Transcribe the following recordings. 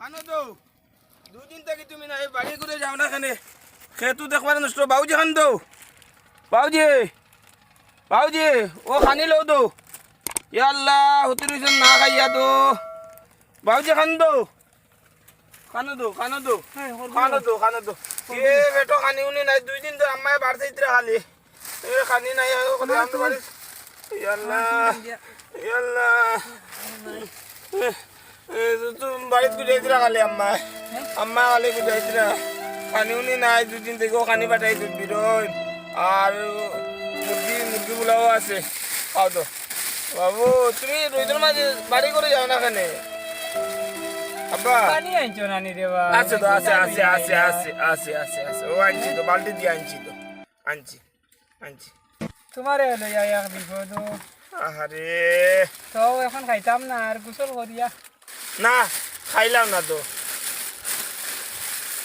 খানো তো দুদিন থেকে তুমি না এই বাড়ি করে যাও না খানে খেতু দেখবার নষ্ট। বাউজি খান তো বাউজি বাউজি ও খানি লো তো। ইয়াল্লাহ হতে রয়েছেন না খাইয়া তো। বাউজি খান তো খানো তো খানো তো খানো তো খানো তো এ বেটো খানি উনি নাই দুই দিন তো আম্মায় বাড়তে ইতরা খালি। এ খানি নাই কথা আমি বাড়ি ইয়াল্লাহ ইয়াল্লাহ তুমি বাড়িত গুজাইছিলা খালি আম্মা। আম্মা গুজাইছিলা খানি উনি নাই দুদিন থেকেও বিরোধ আর মুরগি আছে। খাও তো। বাবু তুমি রোহিতের মাঝে বাড়ি করে যাও না আব্বা। পানি আনছো নানি দেবা আছে তো আছে আছে আছে আছে আছে আছে আছে। ও আনছি তো বালতি দিয়ে আনছি তো। আনছি আনছি। তোমারে ইয়া বিপদ আহারে তো এখন খাইতাম না আর গোসল করিয়া না খাইলাম না তো।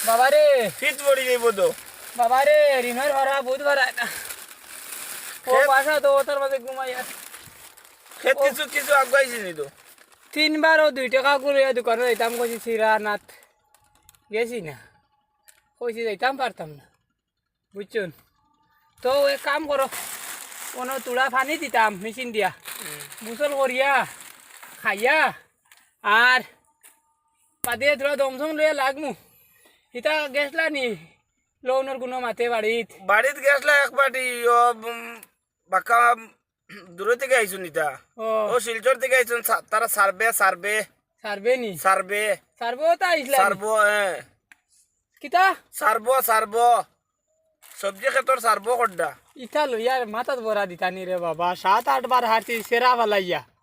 বাবারে। ফিট পড়ি যাইব তো। বাবারে রিমের ভরা বহুত ভরা না। ও বাসা তো ওটার মাঝে ঘুমাই আছে। খেত কিছু কিছু আগুয়াইছি নি তো। তিনবার ও দুই টাকা করে দোকানে যাইতাম কইছি চিরা নাথ গেছি না। কইছি যাইতাম পারতাম না। বুঝছুন? তো এক কাম করো কোনো তুলা পানি দিতাম মেশিন দিয়া। গোসল করিয়া খাইয়া আর পাদিয়ে তোরা দমসম লইয়া লাগমু। ইতা গেছলা নি? লোনের কোনো মাতে বাড়িত। বাড়িত গেছলা এক পাটি ও বাক্কা দূরে থেকে আইছুন ইতা? ও। শিলচর থেকে আইছুন তারা সারবে সারবে। সারবে নি? সারবে। সারবো তা আইসলা নি? সারবো হ্যাঁ কিতা? সারবো সারবো। সবজি ক্ষেতর সারবো কড্ডা ইটা লইয়ার মাথাত বরা দিতানি রে বাবা। সাত আট বার হাঁটি সেরা ফালাইয়া। ও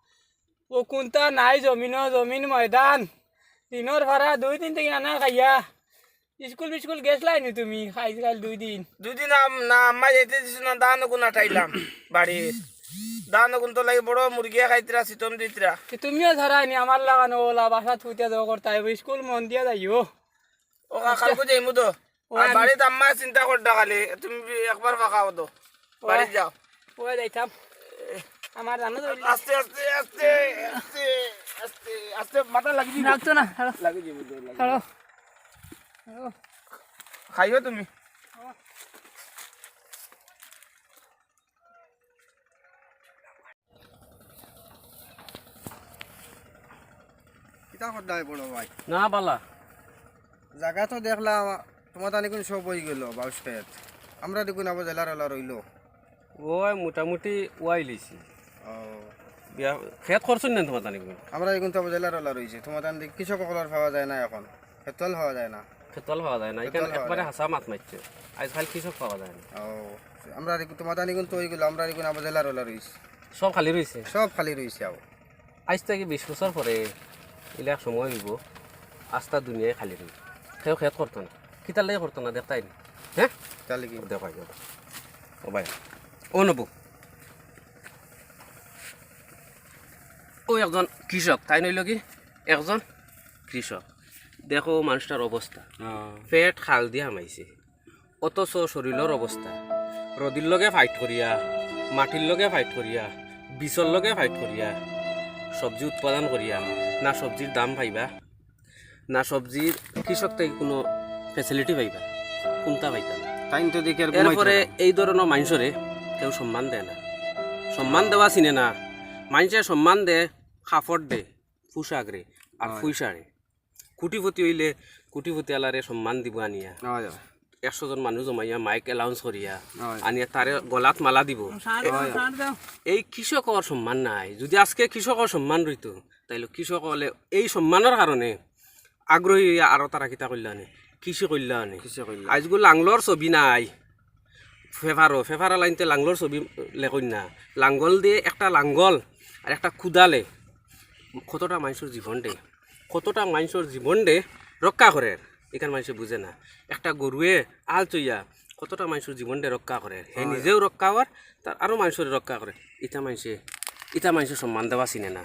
কোনটা নাই জমিন জমিন ময়দান। দিনের ভাড়া দুই দিন থেকে আনা খাইয়া। স্কুল বিস্কুল গেছলাই নি তুমি? খাই খাই দুই দিন দুদিন আম- না আম্মা যেতে দিছিল না দান গুণ আটাইলাম বাড়ির দান গুণ তো লাগে বড় মুরগিয়া খাইতরা চিতম দিতরা তুমিও ধরাই নি আমার লাগানো ওলা বাসা থুতে যাও করতে স্কুল মন দিয়া যাইও ও কালকে যাইমু তো? বাড়িত আম্মা চিন্তা করডা খালি তুমি একবার ফাঁকাও তো বাড়িত যাও। ও যাইতাম আমার জানো তো আস্তে আস্তে আস্তে আস্তে আস্তে আস্তে মাথা লাগি রাখতো না ছাড়ো, লাগি লাগি- ছাড়ো ছাড়ো। খাইও তুমি। কিতা সদায় বড় ভাই। না বালা জায়গা তো দেখলাম তোমার তানি কোন সব হয়ে গেল বাউস আমরা দেখুন আবার জেলার রইল ওই মোটামুটি ওয়াই লিছি। বিয়া খেত করছেন না তোমার তানি কোন? আমরা এখন তো জেলার এলা রয়েছে। তোমার তান কৃষক সকলের পাওয়া যায় না এখন। খেতল পাওয়া যায় না। খেতল পাওয়া যায় না। এখানে একবারে। হাসা মাছ মারছে। আজকাল কৃষক পাওয়া যায় না। ও আমরা তোমার তানি কোন তো হয়ে গেল আমরা দেখুন আবার জেলার এলা রয়েছে। সব খালি রয়েছে? সব খালি রয়েছে আও আজ থেকে বিশ বছর পরে ইলাক সময় হইব আস্তা দুনিয়ায় খালি রইব সেও খেত করতো না। কিতার লাগে করতো না দেখতাই না? হ্যাঁ? তাহলে কি? দেখাই ও ভাই ও নবু। ও একজন কৃষক তাই নইল কি? একজন কৃষক। দেখো মানুষটার অবস্থা। পেট খাল দিয়া হামাইছে অথচ শরীরের অবস্থা রদির লগে ফাইট করিয়া মাটির লগে ফাইট করিয়া বিষর লগে ফাইট করিয়া সবজি উৎপাদন করিয়া না সবজির দাম পাইবা না সবজির কৃষক থেকে কোনো ফেসিলিটি পাইবা কোনটা পাইতা না। টাইম তো দেখে এরপরে এই ধরনের মানুষরে কেউ সম্মান দেয় না। সম্মান দেওয়া চিনে না। মানুষে সম্মান দে কাপড় দে পোশাক রে আর হয়। পয়সারে কুটিপতি হইলে কুটিপতি আলারে সম্মান দিব আনিয়া। একশো জন মানুষ জমাইয়া মাইক এলাউন্স করিয়া আনিয়া তারে গলাত মালা দিব। এই কৃষকৰ সম্মান নাই। যদি আজকে কৃষকৰ সম্মান রইত তাইলে কৃষক হলে এই সম্মানের কারণে আগ্রহী হইয়া আরও তারা কিতা করলানে কৃষি করলানে কৃষি করলা। আজগো লাংলর ছবি নাই। ফেভারো ফেভারা লাইনতে লাংলর ছবি লেখই না। লাঙ্গল দিয়ে একটা লাঙ্গল আর একটা কুদালে। কতটা মানুষের জীবন দে কতটা মানুষের জীবন দে রক্ষা করে। এখানে মানুষে বুঝে না। একটা গরুয়ে আল চইয়া কতটা মানুষের জীবন দে রক্ষা করে? হে নিজেও রক্ষা কর তার আরও মানুষের রক্ষা করে। ইটা মানুষে ইটা মানুষের সম্মান দেওয়া চিনে না।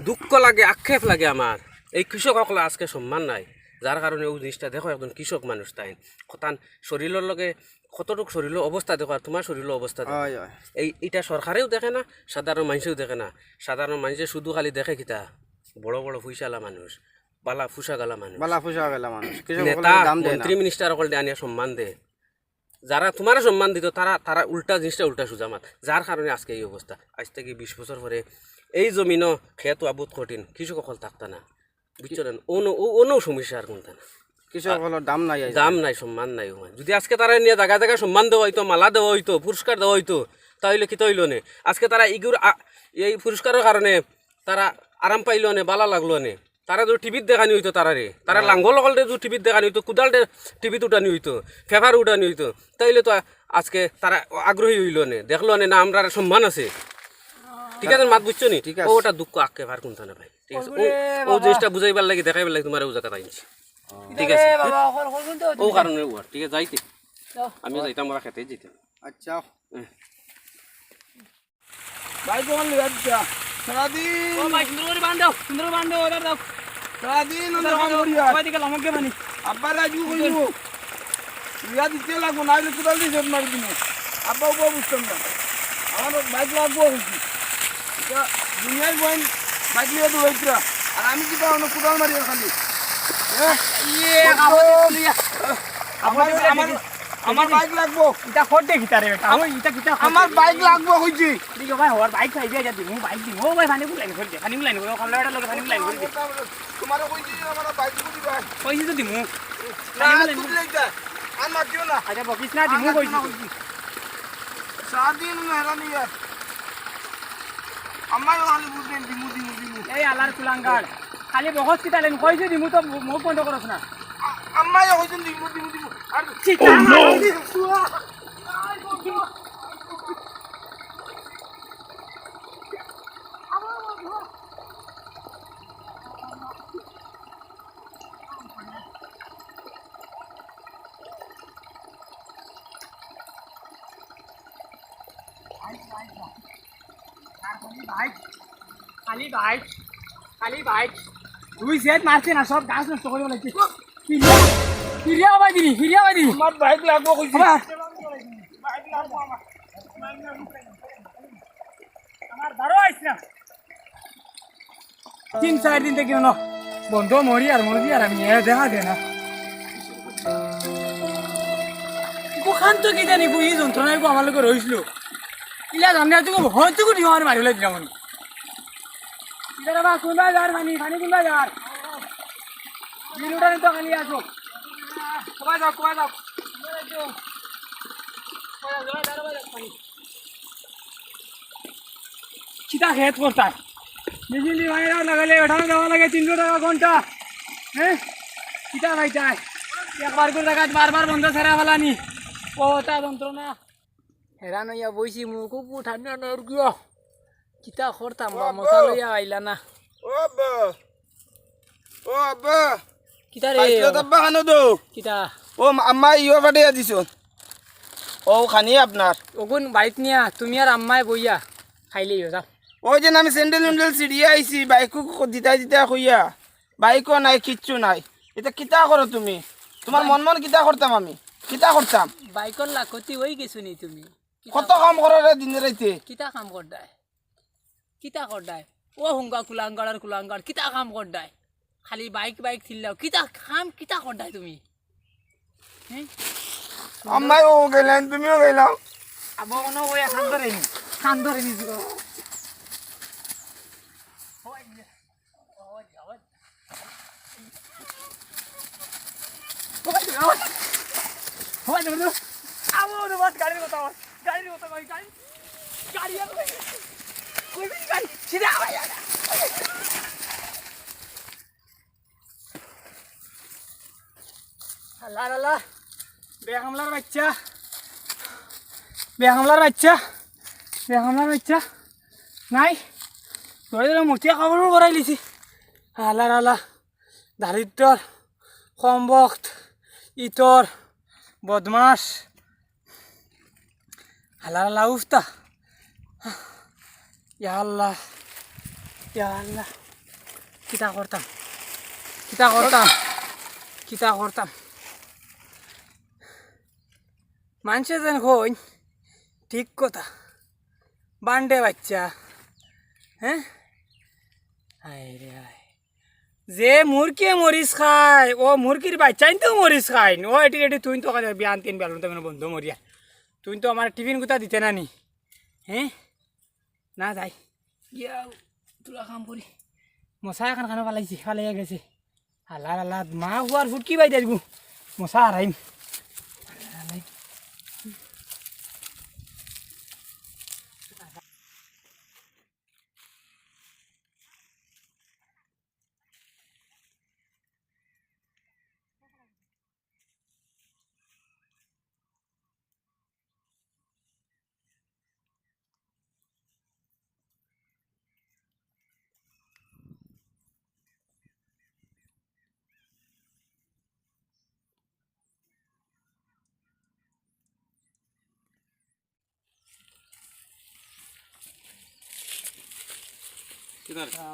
দুঃখ লাগে আক্ষেপ লাগে আমার। এই কৃষক কৃষকসকলে আজকে সম্মান নাই। যার কারণে ওই জিনিসটা দেখো একজন কৃষক মানুষ তাই কতান শরীরের লগে কতটুক শরীরের অবস্থা দেখো আর তোমার শরীরের অবস্থা এই এটা সরকারেও দেখে না সাধারণ মানুষেও দেখে না। সাধারণ মানুষে শুধু খালি দেখে কিতা। বড় বড় পয়সালা মানুষ বালা ফুসা গালা মানুষ বালা ফুসা গেলা মানুষ নেতা মন্ত্রী মিনিস্টার সকল আনিয়া সম্মান দে যারা তোমার সম্মান দিত তারা তারা উল্টা জিনিসটা উল্টা সুজা মাত। যার কারণে আজকে এই অবস্থা আজ থেকে বিশ বছর পরে এই জমিনও খেত আবুত কঠিন কৃষক সকল থাকতা না। বুঝছ না? অন্য সমস্যা আর কোনটা না? কৃষক দাম নাই দাম নাই সম্মান নাই যদি আজকে তারা নিয়ে জায়গা জায়গায় সম্মান দেওয়া হইতো মালা দেওয়া হইতো পুরস্কার দেওয়া হইতো তাহলে কি তৈল নে? আজকে তারা ইগুর এই পুরস্কারের কারণে তারা আরাম পাইল নে বালা লাগল নে। তারা যদি টিভিত দেখানি হইতো তারারে তারা লাঙ্গল লগলতে যদি টিভিত দেখানি হইতো কুদালতে টিভিত উঠানি হইতো ফেফার উঠানি হইতো তাইলে তো আজকে তারা আগ্রহী হইল নে। দেখল নে না আমরা সম্মান আছে। ঠিক আছে মাত বুঝছ নি? ওটা দুঃখ আঁকে ভার কোনটা না ভাই। ঠিক আছে ও জিনিসটা বুঝাইবার লাগে দেখাইবার লাগে তোমার ও জায়গা আইনছি ঠিক আছে। ও কারণে ও আর, ঠিক আছে যাইতে। আমিও যাইতাম ওরা খেতে যেতাম আচ্ছা। ভাই তোমার লিয়া সারাদিন ও ভাই সুন্দর করে বান্ধ সুন্দর করে বান্ধ দাও। সারাদিন অন্য কাম করিয়া। ওই দিকে লামকে বানি আব্বা রাজু কইব লিয়া দিতে লাগবো না হলে কোদাল দিয়ে জন্ম মারি দিনে। আব্বা উপ বুঝতাম না। আমার বাইক লাগবো হয়েছি দুনিয়ার বইন বাইক লিয়ে তো হয়েছিলা আর আমি কি পাবো না কোদাল মারি খালি হ্যাঁ ইয়ে কামতে লিয়া আমার আমার আমার বাইক লাগবো। ইটা খট দে গিটারে বেটা ওই ইটা গিটা আমার বাইক লাগবো হয়েছি দিকে ভাই হওয়ার বাইক খাই দিয়া যাবি মু বাইক দি মু ভাই ফানি লাইন করে দে ফানি লাইন করে খামলা বেটা লগে ফানি লাইন করে দে। তোমার কইছি আমার বাইক বুঝি ভাই। কইছি তো দিমু। না তুই লাইতা আর মাতিও না। আচ্ছা বকিস না দিমু কইছি। সারাদিন হেরানি ইয়ার আমার খালি বুঝলেন দিমু দিমু দিমু। এই আলার কুলাঙ্গার। খালি বহস কিটা লাইন কইছি দিমু তো মুখ বন্ধ করছ না। আম্মাই হইছেন দিমু দিমু দিমু আর চিতা খালি বাইক খালি বাইক। দুই সেট মারছে না সব গাছ নষ্ট করে লাগছে হিরিয়া হিরিয়া বাই দিনি হিরিয়া বাই দিনি আমার বাইক লাগবো কইছি। আবার আমার বারো আইস না। তিন চার দিন থেকে ন বন্ধ মরি আর মরি আর আমি দেখা দে না। কোখান তো কি জানি বুঝি যন্ত্রণায় গো আমার লোক রইছিল ইলা জানে তুমি হয়তো আমার মারিলে দিলাম আমি ইলা বা কোনবা যার পানি পানি কোনবা যার বিলুটা তো খালি আসো কবা যাও কবা যাও। চিতা খেত করতা বিজলি ভাইরা লাগালে ওঠানো দেওয়া লাগে, তিনশো টাকা ঘণ্টা। হ্যাঁ? চিতা ভাইটাই একবার করে টাকা বারবার বন্ধ ছেড়া ফেলানি। কটা যন্ত্রণা। হেরান হইয়া বইছি মুখও ঠান্ডা নর করতাম মশা লইয়া আইলা না ও আব্বা ও আব্বা কিতা রে বাইক আব্বা খানো দো কিতা ও আম্মা ইও পাঠিয়ে দিছ ও খানি আপনার ওগুন বাড়িত নিয়া তুমি আর আম্মায় বইয়া খাইলেই যাও ওই যে আমি স্যান্ডেল উন্ডেল সিঁড়িয়ে আইছি বাইকও দিতা দিতা কইয়া বাইকও নাই কিচ্ছু নাই এটা কিতা করো তুমি তোমার মন মন কিতা করতাম আমি কিতা করতাম বাইকর লাখতি হয়ে গেছো নি তুমি কত কাম করো রে দিনে রাইতে কিতা কাম করদায় কিতা করদায় ও হুঙ্গা কুলাঙ্গার আর কুলাঙ্গার কিতা কাম করদায় খালি বাইক বাইক থিল্লাও কিতা কাম কিতা করদায় তুমি? হ্যাঁ আম্মাই ও গেলেন তুমিও গেলাম আবো কোনো ওই খান ধরে নি খান ধরে নি গাড়ির কথা গাড়ির কথা গাড়ি গাড়ি আল্লাহ আল্লাহ বেহামলার বাচ্চা বেহামলার বাচ্চা বেহামলার বাচ্চা নাই ধরে ধরে মুঠিয়া কাপড়ও ভরাই লিছি আল্লাহ আল্লাহ দারিদ্র সম্বক্ত ইতর বদমাস আল্লাহ আল্লাহ উফতা ইয়া আল্লাহ ইয়া আল্লাহ কিতা করতাম কিতা করতাম কিতা করতাম মানুষে যেন কই ঠিক কথা বান্ডে বাচ্চা হ্যাঁ আয় রে আয় যে মুরগি মরিচ খায় ও মুরগির বাচ্চাই তো মরিচ খায় ও এটি এটি তুই তো বিয়ান তিন বেলুন তো বন্ধু মরিয়া তুই তো আমার টিফিন গুতা দিতে না নি হ্যাঁ না যাই গিয়া তোরা কাম করি মশা এখন খানা পালাইছি পালাইয়া গেছে আল্লাহ আল্লাহ মা হুয়ার ফুটকি বাই দেখব মশা হারাইম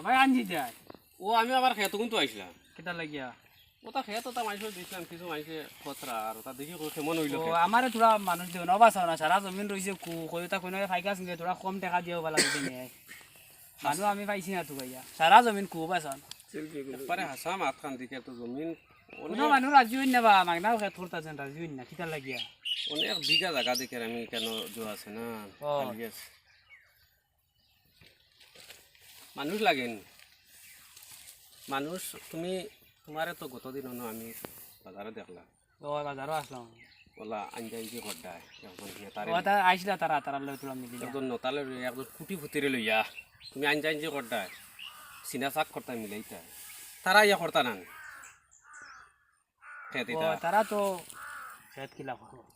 ভাই আনজি যায় ও আমি আবার খেত কিন্তু আইসলাম কেটা লাগিয়া? ওটা খেত ওটা মানুষের দিয়েছিলাম কিছু মানুষে খতরা আর ওটা দেখি কেমন হইল আমারে তোরা মানুষ দেও নবা চাও না সারা জমিন রয়েছে কু কই তা কোনো ফাইকা সিংহে তোরা কম টাকা দিও ভালো লাগে নিয়ে মানুষ আমি পাইছি না তো ভাইয়া। সারা জমিন কু পাইছ একবারে হাসা মাত খান দিকে তো জমিন। কোনো মানুষ রাজি হইন না বা করতা যেন রাজি হইন না কিতা লাগিয়া। অনেক বিঘা জায়গা দেখে আমি কেন যোৱা আছে না ও। মানুষ লাগেন। মানুষ তুমি তোমারে তো গতদিন আমি বাজারে দেখলাম। ও বাজারও আসলাম। ওলা আঞ্জা আঞ্জি হড্ডায় একজন নেতারে ও তা আইসলা তারা তারা লই তোরা মিলি একজন নতালে লই একজন কুটি ফুটিরে লইয়া তুমি হড্ডায় চাক করতা মিলাইতা তারা ইয়া করতা তারা তো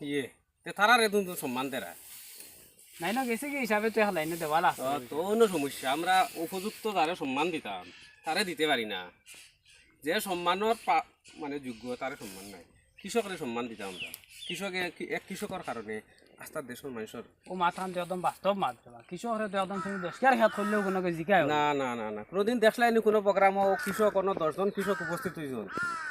ইয়ে তারা রে তুমি সম্মান দেরা। নাই না গেছে কি হিসাবে? তো এখন লাইনে দেওয়ালা তো কোনো সমস্যা আমরা উপযুক্ত তারে সম্মান দিতাম। তারে দিতে পারি না। যে সম্মানের মানে যোগ্য তারে সম্মান নাই। কৃষকের সম্মান দিতাম আমরা। কৃষকে এক কৃষকের কারণে আস্থার দেশের মানুষের ও মাথান তো একদম বাস্তব মাত দেবা কৃষকরে তো একদম তুমি দশ কেয়ার খেত করলেও কোনো জিকায় না না না না। কোনোদিন দেখলাইনি কোনো প্রোগ্রাম কৃষক কোনো দশজন কৃষক উপস্থিত হয়েছিল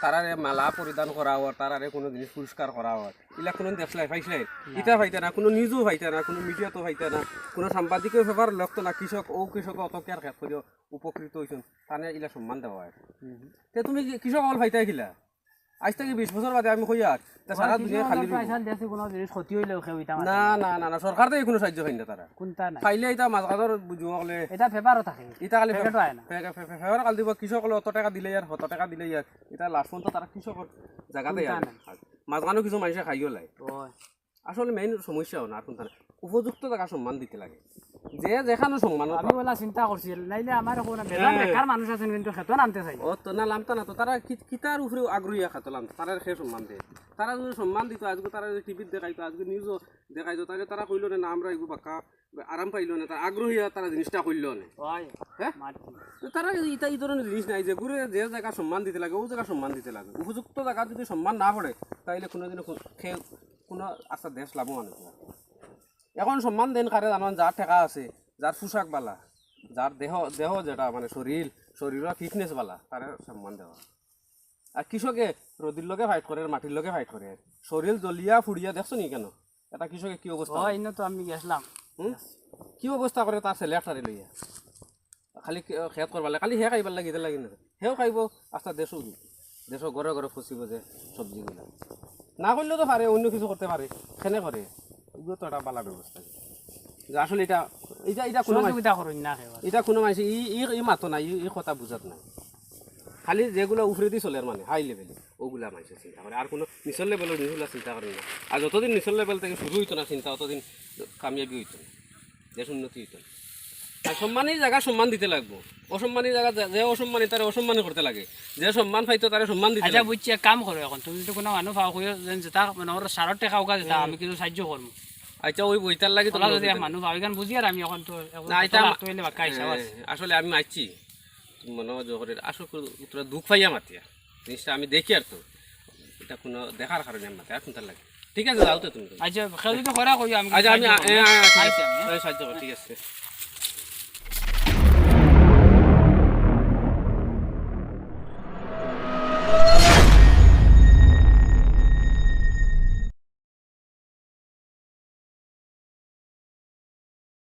তারারে মালা পরিধান করা হয় তারারে কোনো জিনিস পুরস্কার করা হয়। এগুলা কোনো দেখলাই পাইছলাই ইটা পাইতে না কোনো নিউজও পাইতে না কোনো মিডিয়াতো পাইতে না কোনো সাংবাদিকেও পেপার লক্ত না কৃষক ও কৃষক অত কেয়ার খেত উপকৃত হয়েছেন তানে এগুলা সম্মান দেওয়া হয় তে তুমি কৃষক অল পাইতে খিলা আজ থেকে বিশ বছর বাদে আমি কই আর তা সারা দুনিয়া খালি না না। না না সরকার থেকে কোনো সাহায্য খাই না তারা। কোনটা নাই। খাইলে এটা মাছ কাজর বুঝব বলে এটা পেপারও থাকে। ইটা খালি না। ফেভার কাল দিব। কৃষক অত টাকা দিলে ইয়ার শত টাকা দিলে ইয়ার এটা লাস্ট পর্যন্ত তারা কৃষকর জায়গাতে মাঝখানেও কিছু মানুষে খাইও লাই আসলে মেইন সমস্যাও না আর কোনটা না। উপযুক্ত জায়গা সম্মান দিতে লাগে। যে যেখানে সম্মান আমি বলা চিন্তা করছি নাইলে আমার বেজান বেকার মানুষ আছেন কিন্তু খেত নামতে চাই। ও তো না লামতা না তো তারা কিতার উপরে আগ্রহী খাতো লাম তারা সে সম্মান দেয়। তারা যদি সম্মান দিত আজকে তারা যদি টিভিত দেখাইতো আজকে নিউজও দেখাইতো তাহলে তারা কইলো না না আমরা এগুলো বাক্কা আরাম পাইলো না তারা আগ্রহী তারা জিনিসটা করল না। হ্যাঁ। তারা ইটা এই ধরনের জিনিস নাই যে ঘুরে যে জায়গা সম্মান দিতে লাগে ও জায়গা সম্মান দিতে লাগে। উপযুক্ত জায়গা যদি সম্মান না পড়ে তাহলে কোনোদিন কোনো আস্তা দেশ লাভবান পারে এখন সম্মান দেন কারে জানান যার ঠেকা আছে যার পোশাক বালা যার দেহ দেহ যেটা মানে শরীর শরীরের ফিটনেস বালা তারে সম্মান দেওয়া আর কৃষকে রোদির লগে ফাইট করে মাটির লগে ফাইট করে শরীর জ্বলিয়া ফুড়িয়া দেখছ নি কেন? এটা কৃষকে কি অবস্থা ওই ইনো তো আমি গেছিলাম? কি অৱস্থা কৰে তাৰ চেলেক তাৰে লৈয়া? খালি খেত লাগে খালি হে খাইবাৰ লাগে লাগি নাযায় সেও খাইব আস্তা দেশো দি দেশৰ ঘৰে ঘৰে ফচিব যে চব্জিবিলাক। না করলেও পারে অন্য কিছু করতে পারে সেনে করে এগুলো তো একটা বালা ব্যবস্থা। যে আসলে এটা এটা এটা কোনো না এটা কোনো মানুষ ই ই মাতো নাই ই- কথা বুঝাত নাই খালি যেগুলো উফরে দিয়ে চলে মানে হাই লেভেলে ওগুলা মানুষের চিন্তা করে। আর কোনো নিচল লেভেলের নিচলা চিন্তা করে না। আর যতদিন নিচল লেভেল থেকে শুরু হইতো না চিন্তা ততদিন কামিয়াবি হইতো না। দেশ উন্নতি হইতো না। আর সম্মানী জায়গা সম্মান দিতে লাগবো অসম্মানী জায়গা যে- অসম্মানী তারা অসম্মানী করতে লাগে যে সম্মান পাইতো তারা সম্মান দিতে আচ্ছা বুঝছি এক কাম করো এখন তুমি যদি কোনো মানুহ পাও কইও যেন যেটা মানে ওর সারত টেকা উকা যেটা আমি কিছু সাহায্য করব আচ্ছা ওই বইটার লাগে তোলা যদি মানুহ পাও এখান বুঝি আর আমি এখন তো তো হ্যাঁ, আসলে আমি মারছি মনে জহরের আসলে তোরা দুঃখ পাইয়া মাতিয়া জিনিসটা আমি দেখি আর তো এটা কোনো দেখার কারণে আমি মাতি আর কোনটা লাগে ঠিক আছে যাও তো তুমি আচ্ছা খেয়ে যদি করা কইও আমি আচ্ছা আচ্ছা, আমি- সাহায্য কর ঠিক আছে